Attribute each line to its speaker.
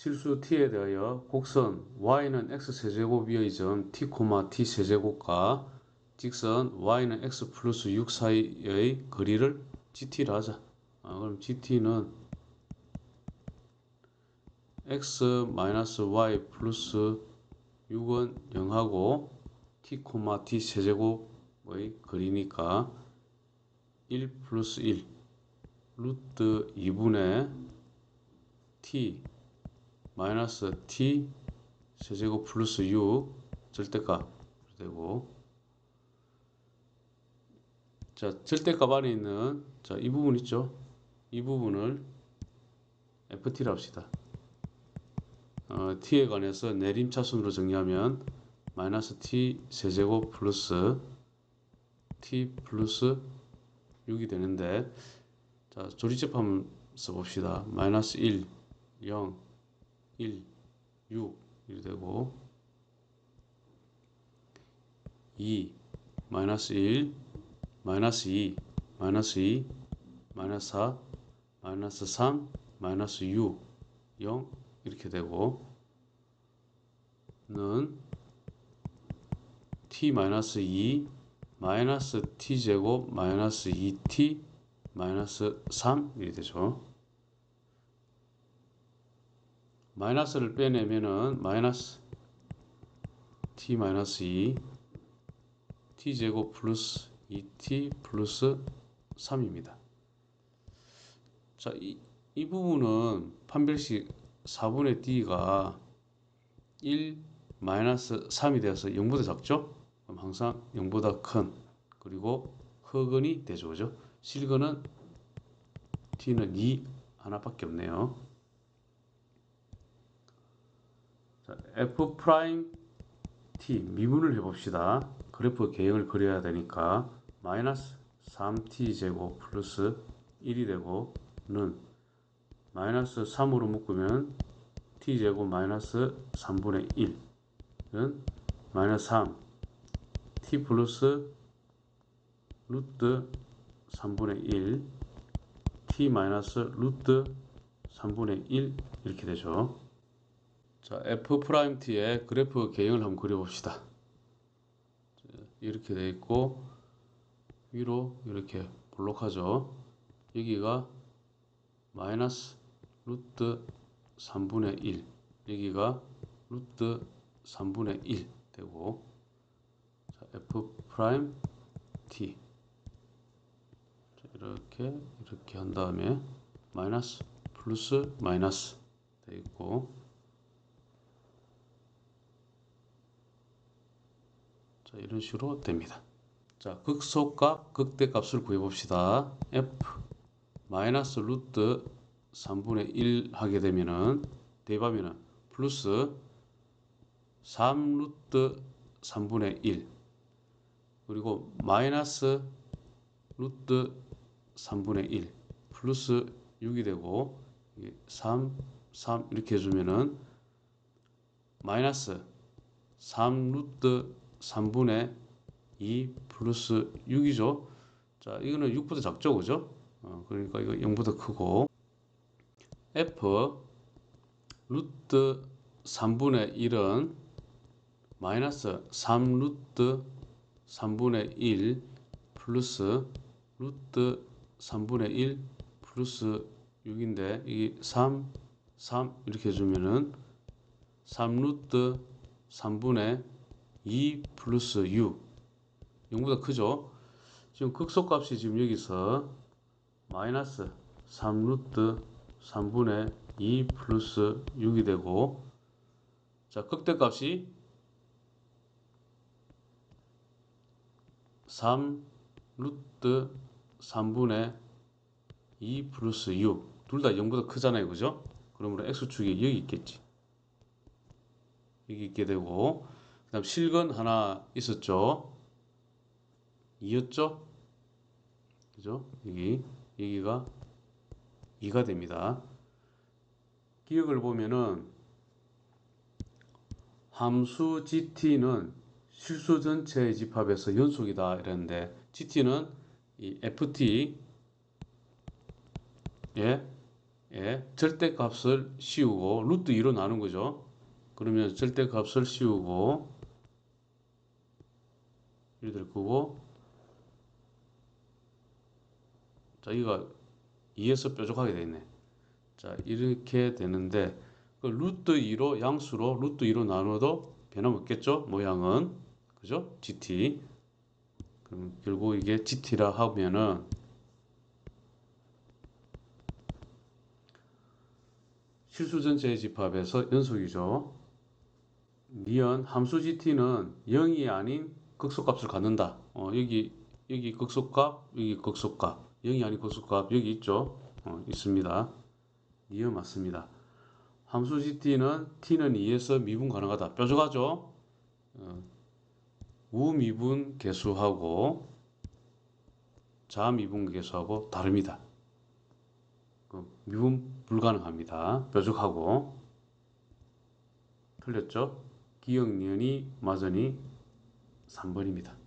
Speaker 1: 실수 t에 대하여 곡선 y는 x 세제곱이의 점 t, t 세제곱과 직선 y는 x 플러스 6 사이의 거리를 gt라 하자. 아, 그럼 gt는 x 마이너스 y 플러스 6은 0하고 t, t 세제곱의 거리니까 1 플러스 1 루트 2분의 t 마이너스 t 세제곱 플러스 6 절대값 되고 자 절대값 안에 있는 자 이 부분 있죠? 이 부분을 ft라 합시다. 어, t에 관해서 내림차순으로 정리하면 마이너스 t 세제곱 플러스 t 플러스 6이 되는데 자 조리집 한번 써봅시다. 마이너스 1 0 1 6 이렇게 되고 2 마이너스 1 마이너스 2 마이너스 2 마이너스 4 마이너스 3 마이너스 6 0 이렇게 되고 는 t 마이너스 2 마이너스 t 제곱 마이너스 2t 마이너스 3 이렇게 되죠. 마이너스를 빼내면은 마이너스 t 마이너스 2 t 제곱 플러스 2t 플러스 3입니다. 자, 이, 이 부분은 판별식 4분의 d가 1 마이너스 3이 되어서 0보다 작죠? 그럼 항상 0보다 큰 그리고 흑은이. 그죠? 실근은 t는 2 하나밖에 없네요. 자, f 프라임 t 미분을 해봅시다. 그래프 개형을 그려야 되니까 마이너스 3t 제곱 플러스 1이 되고 는 마이너스 3으로 묶으면 t 제곱 마이너스 3분의 1은 마이너스 3 t 플러스 루트 3분의 1 t 마이너스 루트 3분의 1 이렇게 되죠. 자 f 프라임 t의 그래프 개형을 한번 그려봅시다. 이렇게 돼 있고 위로 이렇게 볼록하죠. 여기가 마이너스 루트 3분의 1 여기가 루트 3분의 1 되고 자, f 프라임 t 자, 이렇게 이렇게 한 다음에 마이너스 플러스 마이너스 돼 있고 자 이런 식으로 됩니다. 자 극소값 극대값을 구해봅시다. f 마이너스 루트 3분의 1 하게 되면은 대입하면은 플러스 3 루트 3분의 1 그리고 마이너스 루트 3분의 1 플러스 6이 되고 3, 3 이렇게 해주면은 마이너스 3 루트 3분의 2 플러스 6이죠. 자, 이거는 6보다 작죠, 그죠? 어, 그러니까 이거 0보다 크고 f 루트 3분의 1은 마이너스 3 루트 3분의 1 플러스 루트 3분의 1 플러스 6인데 이 3, 3 이렇게 해주면은 3 루트 3분의 2 플러스 6 0보다 크죠? 지금 극소값이 지금 여기서 마이너스 3 루트 3분의 2 플러스 6이 되고 자 극대값이 3 루트 3분의 2 플러스 6 둘 다 0보다 크잖아요 그죠? 그러므로 x축이 여기 있겠지 여기 있게 되고 그 다음 실근 하나 있었죠 2였죠 그죠? 여기 여기가 2가 됩니다 기억을 보면은 함수 gt는 실수 전체의 집합에서 연속이다 이랬는데 gt는 이 ft 예 절대값을 씌우고 루트 2로 나눈 거죠. 그러면 절대값을 씌우고 이렇게 될 거고 자 이거 2에서 뾰족하게 돼 있네. 자 이렇게 되는데 그 루트 2로 양수로 루트 2로 나눠도 변함없겠죠? 모양은. 그죠? Gt 그럼 결국 이게 gt라 하면은 실수 전체의 집합에서 연속이죠. 니은 함수 gt는 0이 아닌 극소값을 갖는다 어, 여기 여기 극소값 여기 극소값 0이 아닌 극소값 여기 있죠 어, 있습니다 니은 맞습니다 함수 gt는 t는 2에서 미분 가능하다. 뾰족하죠? 어, 우미분 개수하고 자미분 개수하고 다릅니다. 그 미분 불가능합니다. 뾰족하고 틀렸죠? 기억 니은이 맞으니 3번입니다.